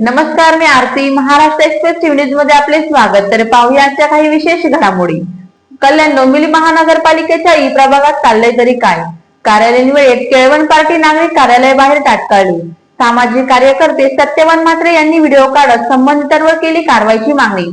नमस्कार मी आरती. महाराष्ट्र एक्सप्रेस न्यूजमध्ये आपले स्वागत. तर पाहुयाच्या काही विशेष घडामोडी. कल्याण डोंबिवली महानगरपालिकेच्या ई प्रभागात चाललंय तरी काय? कार्यालयीन वेळेत केळवण पार्टी नागरिक कार्यालयाबाहेर ताटकाळली सामाजिक कार्यकर्ते सत्यवान मात्रे यांनी व्हिडिओ काढत संबंधितांवर केली कारवाईची मागणी.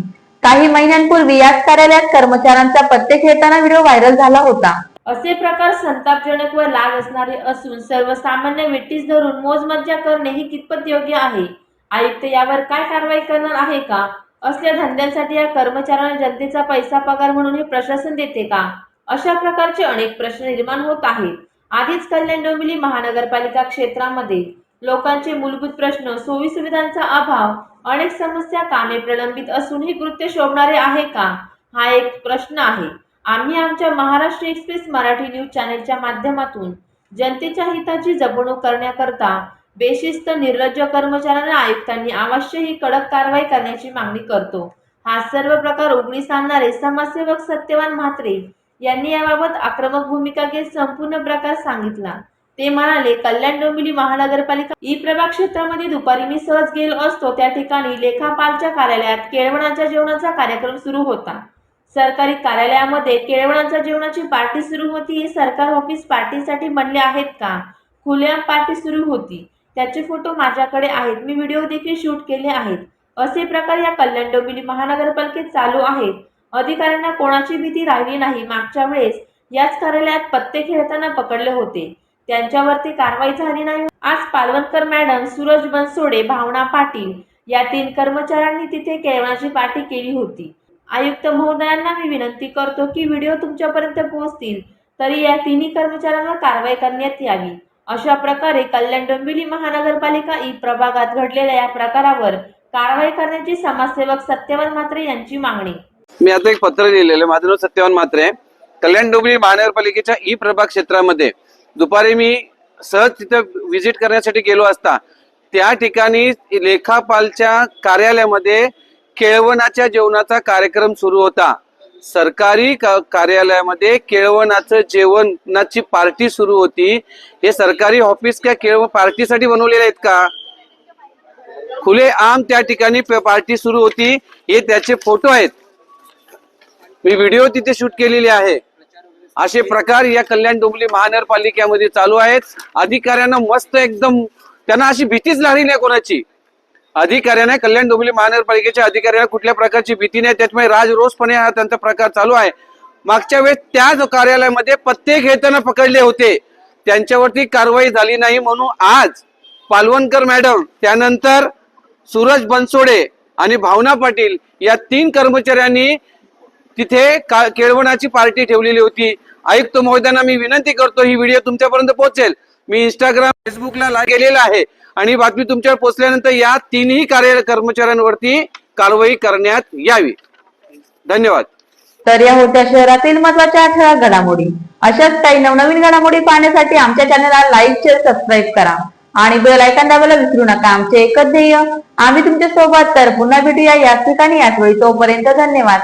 काही महिन्यांपूर्वी याच कार्यालयात कर्मचाऱ्यांचा पत्ते खेळताना व्हिडिओ व्हायरल झाला होता. असे प्रकार संतापजनक व लाज असणारे असून सर्वसामान्य वेटीस धरून मोजमज्जा करणे ही कितपत योग्य आहे? आयुक्त यावर काय कारवाई करणार आहे का? असल्या धंद्यांसाठी या कर्मचाऱ्यांना जनतेचा पैसा पगार म्हणून हे प्रशासन देते का? अशा प्रकारचे अनेक प्रश्न निर्माण होत आहेत. आधीच कल्याण डोंबिवली महानगरपालिका क्षेत्रामध्ये लोकांचे मूलभूत प्रश्न सोयी सुविधांचा अभाव अनेक समस्या कामे प्रलंबित असून हे कृत्य शोभणारे आहे का? हा एक प्रश्न आहे. आम्ही आमच्या महाराष्ट्र एक्सप्रेस मराठी न्यूज चॅनेलच्या माध्यमातून जनतेच्या हिताची जपणूक करण्याकरता बेशिस्त निर्लज्ज कर्मचाऱ्यांना आयुक्तांनी अवश्य ही कडक कारवाई करण्याची मागणी करतो. हा सर्व प्रकार उघडीस आणणारे समाजसेवक सत्यवान म्हात्रे यांनी याबाबत आक्रमक भूमिका घेत संपूर्ण प्रकार सांगितला. ते म्हणाले कल्याण डोंबिवली महानगरपालिका ई प्रभाग क्षेत्रामध्ये दुपारी मी सहज गेलो असतो. त्या ठिकाणी लेखापालच्या कार्यालयात केळवणाच्या जेवणाचा कार्यक्रम सुरू होता. सरकारी कार्यालयामध्ये केळवणाच्या जेवणाची पार्टी सुरू होती. हे सरकार ऑफिस पार्टीसाठी बनले आहेत का? खुलेआम पार्टी सुरू होती. त्याचे फोटो माझ्याकडे आहेत. मी व्हिडिओ देखील शूट केले आहेत. असे प्रकार या कल्याण डोंबिवली महानगरपालिकेत चालू आहेत. अधिकाऱ्यांना कोणाची भीती राहिली नाही. मागच्या वेळेस याच कार्यालयात पत्ते खेळताना पकडले होते. त्यांच्यावरती कारवाई झाली नाही. आज पालवणकर मॅडम सूरज बनसोडे भावना पाटील या तीन कर्मचाऱ्यांनी तिथे केळवणाची पार्टी केली होती. आयुक्त महोदयांना मी विनंती करतो की व्हिडिओ तुमच्यापर्यंत पोहोचतील तरी या तिन्ही कर्मचाऱ्यांवर कारवाई करण्यात यावी. अशा प्रकारे कल्याण डोंबिवली महानगरपालिका ई प्रभागात घडलेल्या या प्रकारावर कारवाई करण्याची समाजसेवक सत्यवान म्हात्रे यांची मागणी. मी आता एक पत्र लिहिलेलं माझं नाव सत्यवान मात्रे कल्याण डोंबिवली महानगरपालिकेच्या ई प्रभाग क्षेत्रामध्ये दुपारी मी सहज तिथं व्हिजिट करण्यासाठी गेलो असता त्या ठिकाणी लेखापालच्या कार्यालयामध्ये केळवणाच्या जेवणाचा कार्यक्रम सुरू होता. सरकारी का- कार्यालयामध्ये केळवणाचं जेवणाची पार्टी सुरू होती. हे सरकारी ऑफिस काय केळवण पार्टीसाठी बनवलेले आहेत का? खुले आम त्या ठिकाणी पार्टी सुरू होती. हे त्याचे फोटो आहेत. मी व्हिडिओ तिथे शूट केलेली आहे. असे प्रकार या कल्याण डोंबली महानगरपालिकेमध्ये चालू आहेत. अधिकाऱ्यांना मस्त एकदम त्यांना अशी भीतीच लागली नाही कोणाची. अधिकाऱ्यांना कल्याण डोंबिवली महानगरपालिकेच्या अधिकाऱ्यांना कुठल्या प्रकारची भीती नाही त्याच्यामुळे राजरोसपणे हा त्यांचा प्रकार चालू आहे. मागच्या वेळेस त्याच कार्यालयामध्ये पत्ते घेताना पकडले होते. त्यांच्यावरती कारवाई झाली नाही म्हणून आज पालवणकर मॅडम त्यानंतर सूरज बनसोडे आणि भावना पाटील या तीन कर्मचाऱ्यांनी तिथे केळवणाची पार्टी ठेवलेली होती. आयुक्त महोदयांना मी विनंती करतो ही व्हिडिओ तुमच्यापर्यंत पोहोचेल. मी इंस्टाग्राम फेसबुकला लाईक केलेला आहे. आणि बातमी तुमच्यावर पोहोचल्यानंतर या तिन्ही कार्य कर्मचाऱ्यांवरती कारवाई करण्यात यावी. धन्यवाद. तर या होत्या शहरातील महत्त्वाच्या ठळक घडामोडी. अशाच काही नवनवीन घडामोडी पाहण्यासाठी आमच्या चॅनलला लाईक शेअर सबस्क्राईब करा. आणि बेल आयकॉन दाबायला विसरू नका. आमचे एकच ध्येय आम्ही तुमच्यासोबत तर पुन्हा भेटूया याच ठिकाणी. याच वेळी तोपर्यंत धन्यवाद.